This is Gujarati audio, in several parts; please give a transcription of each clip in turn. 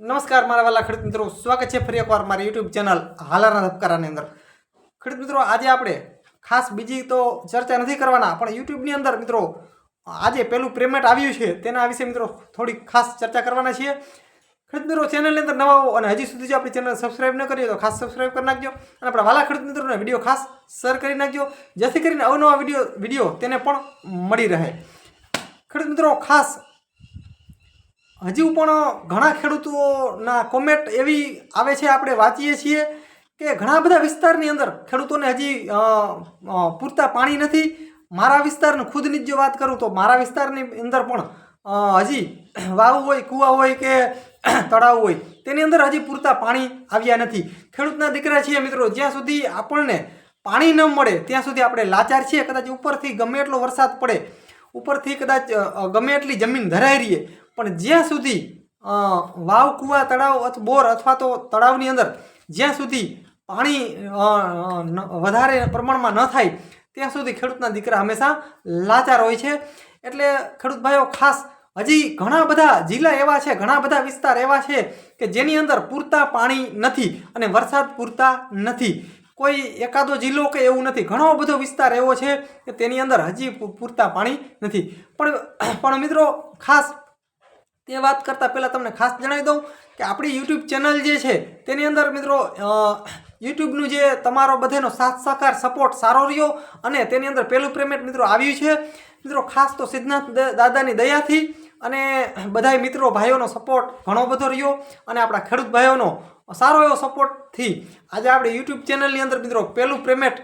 નમસ્કાર મારા વાલા ખેડૂત મિત્રો. સ્વાગત છે ફરી એકવાર મારી યુટ્યુબ ચેનલ હાલાના ધબકારાની અંદર. ખેડૂત મિત્રો, આજે આપણે ખાસ બીજી તો ચર્ચા નથી કરવાના, પણ યુટ્યુબની અંદર મિત્રો, આજે પેલું પેમેન્ટ આવ્યું છે, તેના વિશે મિત્રો થોડી ખાસ ચર્ચા કરવાના છીએ. ખેડૂત મિત્રો ચેનલની અંદર નવા હો અને હજી સુધી જો આપણી ચેનલ સબસ્ક્રાઈબ ન કરીએ તો ખાસ સબસ્ક્રાઈબ કરી નાખજો અને આપણા વાલા ખેડૂત મિત્રોને વીડિયો ખાસ શેર કરી નાખજો, જેથી કરીને અવનવા વીડિયો વીડિયો તેને પણ મળી રહે. ખેડૂત મિત્રો, ખાસ હજુ પણ ઘણા ખેડૂતોના કોમેન્ટ એવી આવે છે, આપણે વાંચીએ છીએ કે ઘણા બધા વિસ્તારની અંદર ખેડૂતોને હજી પૂરતા પાણી નથી. મારા વિસ્તારની ખુદની જો વાત કરું તો મારા વિસ્તારની અંદર પણ હજી વાવ હોય, કૂવા હોય કે તળાવ હોય, તેની અંદર હજી પૂરતા પાણી આવ્યા નથી. ખેડૂતના દીકરા છીએ મિત્રો, જ્યાં સુધી આપણને પાણી ન મળે, ત્યાં સુધી આપણે લાચાર છીએ. કદાચ ઉપરથી ગમે એટલો વરસાદ પડે, ઉપરથી કદાચ ગમે એટલી જમીન ધરાઈ રહીએ પણ જ્યાં સુધી વાવ, કૂવા, તળાવ અથવા બોર અથવા તો તળાવની અંદર જ્યાં સુધી પાણી વધારે પ્રમાણમાં ન થાય, ત્યાં સુધી ખેડૂતના દીકરા હંમેશા લાચાર હોય છે. એટલે ખેડૂત ભાઈઓ, ખાસ હજી ઘણા બધા જિલ્લા એવા છે, ઘણા બધા વિસ્તાર એવા છે કે જેની અંદર પૂરતા પાણી નથી અને વરસાદ પૂરતા નથી. કોઈ એકાદો જિલ્લો કે એવું નથી. ઘણો બધો વિસ્તાર એવો છે કે તેની અંદર હજી પૂરતા પાણી નથી. પણ પણ મિત્રો, ખાસ તે વાત કરતાં પહેલાં તમને ખાસ જણાવી દઉં કે આપણી યુટ્યુબ ચેનલ જે છે, તેની અંદર મિત્રો યુટ્યુબનું જે તમારો બધાનો સાથ સહકાર સપોર્ટ સારો રહ્યો અને તેની અંદર પહેલું પેમેન્ટ મિત્રો આવ્યું છે. મિત્રો, ખાસ તો સિદ્ધનાથ દ- દાદાની દયાથી અને બધાય મિત્રો, ભાઈઓનો સપોર્ટ ઘણો બધો રહ્યો અને આપણા ખેડૂત ભાઈઓનો સારો એવો સપોર્ટથી આજે આપણે યુટ્યુબ ચેનલની અંદર મિત્રો પહેલું પેમેન્ટ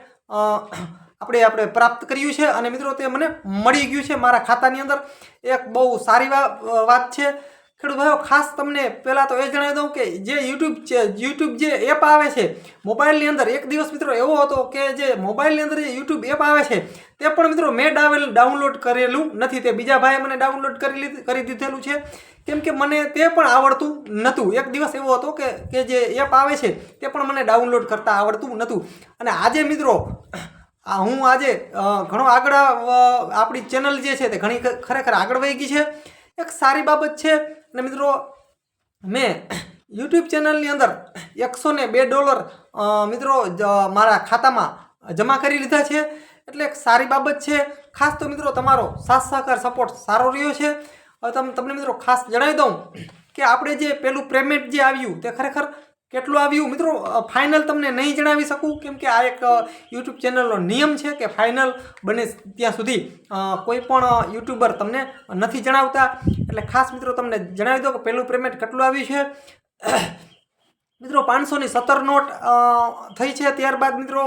આપણે આપણે પ્રાપ્ત કર્યું છે અને મિત્રો તે મને મળી ગયું છે મારા ખાતાની અંદર. એક બહુ સારી વાત છે. ખેડૂત ભાઈઓ, ખાસ તમને પહેલાં તો એ જણાવી દઉં કે જે યુટ્યુબ છે, યુટ્યુબ જે એપ આવે છે, મોબાઈલની અંદર એક દિવસ મિત્રો એવો હતો કે જે મોબાઈલની અંદર જે યુટ્યુબ એપ આવે છે, તે પણ મિત્રો મેં ડાવેલ, ડાઉનલોડ કરેલું નથી. તે બીજા ભાઈએ મને ડાઉનલોડ કરી કરી દીધેલું છે. કેમ કે મને તે પણ આવડતું નહોતું એક દિવસ એવો હતો કે કે જે એપ આવે છે, તે પણ મને ડાઉનલોડ કરતાં આવડતું નહોતું અને આજે મિત્રો આ હું આજે ઘણો આગળ આપણી ચેનલ જે છે તે ઘણી ખરેખર આગળ વહી ગઈ છે. એક સારી બાબત છે અને મિત્રો, મેં યુટ્યુબ ચેનલની અંદર એકસો ને બે ડોલર મિત્રો મારા ખાતામાં જમા કરી લીધા છે. એટલે એક સારી બાબત છે. ખાસ તો મિત્રો તમારો સાથ સહકાર સપોર્ટ સારો રહ્યો છે. હવે તમ, તમને મિત્રો ખાસ જણાવી દઉં કે આપણે જે પેલું પેમેન્ટ જે આવ્યું તે ખરેખર કેટલું આવ્યું? મિત્રો ફાઇનલ તમને નહીં જણાવી શકું, કેમ કે આ એક યુટ્યુબ ચેનલનો નિયમ છે કે ફાઇનલ બને ત્યાં સુધી કોઈ પણ યુટ્યુબર તમને નથી જણાવતા. એટલે ખાસ મિત્રો તમને જણાવી દો કે પહેલું પેમેન્ટ કેટલું આવ્યું છે? મિત્રો, પાંચસોની સત્તર નોટ થઈ છે ત્યારબાદ મિત્રો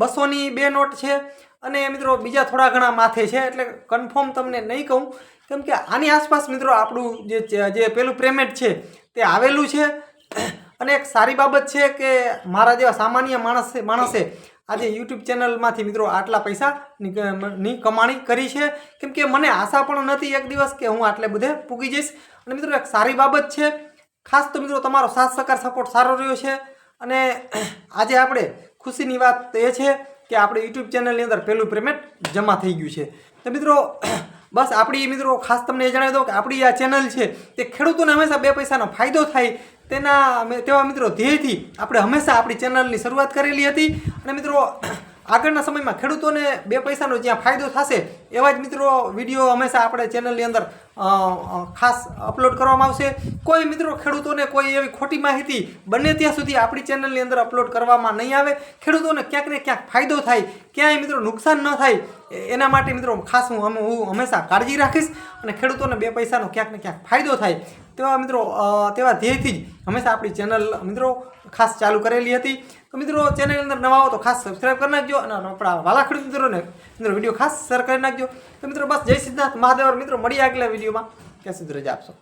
બસોની બે નોટ છે. અને મિત્રો, બીજા થોડા ઘણા માથે છે, એટલે કન્ફર્મ તમને નહીં કહું. કેમ કે આની આસપાસ મિત્રો આપણું જે જે પેલું પેમેન્ટ છે તે આવેલું છે. અને એક સારી બાબત છે કે મારા જેવા સામાન્ય માણસે માણસે આજે યુટ્યુબ ચેનલમાંથી મિત્રો આટલા પૈસાની ની કમાણી કરી છે. કેમ કે મને આશા પણ નથી એક દિવસ કે હું આટલે બધે પૂગી જઈશ. અને મિત્રો એક સારી બાબત છે. ખાસ તો મિત્રો તમારો સાથ, સહકાર સપોર્ટ સારો રહ્યો છે. અને આજે આપણે ખુશીની વાત એ છે કે આપણે યુટ્યુબ ચેનલની અંદર પહેલું પેમેન્ટ જમા થઈ ગયું છે. તો મિત્રો, બસ આપણી મિત્રો ખાસ તમને એ જણાવી દઉં કે આપણી આ ચેનલ છે તે ખેડૂતોને હંમેશા બે પૈસાનો ફાયદો થાય તેના તેવા મિત્રો ધ્યેયથી આપણે હંમેશા આપણી ચેનલની શરૂઆત કરેલી હતી. અને મિત્રો, આગળના સમયમાં ખેડૂતોને બે પૈસાનો જ્યાં ફાયદો થશે એવા જ મિત્રો વીડિયો હંમેશા આપણે ચેનલની અંદર ખાસ અપલોડ કરવામાં આવશે. કોઈ મિત્રો ખેડૂતોને કોઈ એવી ખોટી માહિતી બને ત્યાં સુધી આપણી ચેનલની અંદર અપલોડ કરવામાં નહીં આવે. ખેડૂતોને ક્યાંક ને ક્યાંક ફાયદો થાય, ક્યાંય મિત્રો નુકસાન ન થાય એના માટે મિત્રો ખાસ હું હું હંમેશા કાળજી રાખીશ અને ખેડૂતોને બે પૈસાનો ક્યાંક ને ક્યાંક ફાયદો થાય. તેવા મિત્રો તેવા ધ્યેયથી જ હંમેશા આપણી ચેનલ મિત્રો ખાસ ચાલુ કરેલી હતી. તો મિત્રો ચેનલની અંદર નવા હો તો ખાસ સબસ્ક્રાઈબ કરી નાખજો અને આપણા વાલા ખેડૂત મિત્રોને મિત્રો વીડિયો ખાસ શેર કરી નાખજો. તો મિત્રો બસ જય સિદ્ધાર્થ મહાદેવ. મિત્રો મળી આગલા વિડીયોમાં. ક્યાં સુધી રજા આપશો.